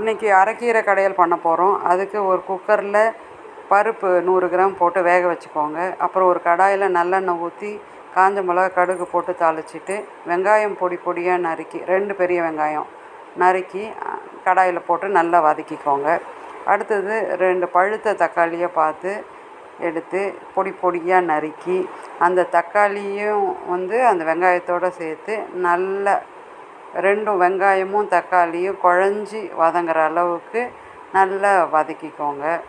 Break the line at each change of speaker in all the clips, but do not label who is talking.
இன்றைக்கி அரைக்கீரை கடையல் பண்ண போகிறோம் அதுக்கு ஒரு குக்கரில் பருப்பு நூறு கிராம் போட்டு வேக வச்சுக்கோங்க. அப்புறம் ஒரு கடாயில் நல்லெண்ணெய் ஊற்றி காஞ்ச மிளகா கடுகு போட்டு தாளிச்சிட்டு வெங்காயம் பொடி பொடியாக நறுக்கி ரெண்டு பெரிய வெங்காயம் நறுக்கி கடாயில் போட்டு நல்லா வதக்கிக்கோங்க. அடுத்தது ரெண்டு பழுத்த தக்காளியை பார்த்து எடுத்து பொடி பொடியாக நறுக்கி அந்த தக்காளியும் வந்து அந்த வெங்காயத்தோடு சேர்த்து நல்லா ரெண்டும் வெங்காயமும் தக்காளியும் குழஞ்சி வதங்குற அளவுக்கு நல்லா வதக்கிக்கோங்க.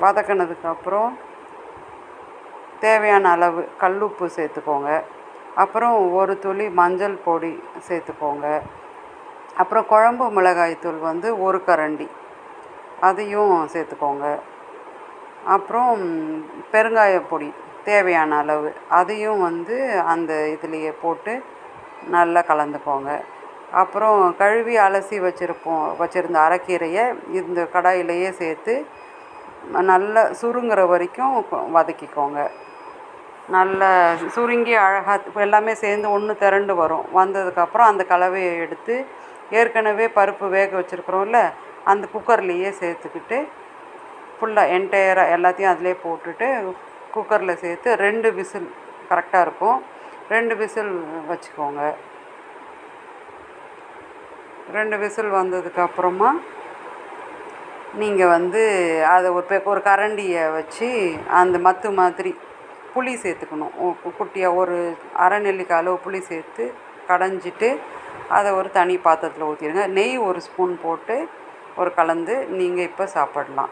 வதக்கினதுக்கப்புறம் தேவையான அளவு கல்லுப்பு சேர்த்துக்கோங்க. அப்புறம் ஒரு துளி மஞ்சள் பொடி சேர்த்துக்கோங்க. அப்புறம் குழம்பு மிளகாய்த்தூள் வந்து ஒரு கரண்டி அதையும் சேர்த்துக்கோங்க. அப்புறம் பெருங்காய பொடி தேவையான அளவு அதையும் வந்து அந்த இதுலேயே போட்டு நல்லா கலந்துக்கோங்க. அப்புறம் கழுவி அலசி வச்சுருப்போம் வச்சுருந்த அரைக்கீரையை இந்த கடாயிலேயே சேர்த்து நல்லா சுருங்குற வரைக்கும் வதக்கிக்கோங்க. நல்லா சுருங்கி அழகாக இப்போ எல்லாமே சேர்ந்து ஒன்று திரண்டு வரும். வந்ததுக்கப்புறம் அந்த கலவையை எடுத்து ஏற்கனவே பருப்பு வேக வச்சுருக்குறோம்ல அந்த குக்கர்லேயே சேர்த்துக்கிட்டு ஃபுல்லாக என்டையராக எல்லாத்தையும் அதிலே போட்டுட்டு குக்கரில் சேர்த்து ரெண்டு விசில் கரெக்டாக இருக்கும். ரெண்டு விசில் வச்சுக்கோங்க. ரெண்டு விசில் வந்ததுக்கப்புறமா நீங்கள் வந்து அதை ஒரு பெ ஒரு கரண்டியை வச்சு அந்த மத்து மாதிரி புளி சேர்த்துக்கணும். குட்டியாக ஒரு அரை நெல்லிக்காய் அளவு புளி சேர்த்து கடைஞ்சிட்டு அதை ஒரு தனி பாத்திரத்தில் ஊற்றிடுங்க நெய் ஒரு ஸ்பூன் போட்டு ஒரு கலந்து நீங்கள் இப்போ சாப்பிட்லாம்.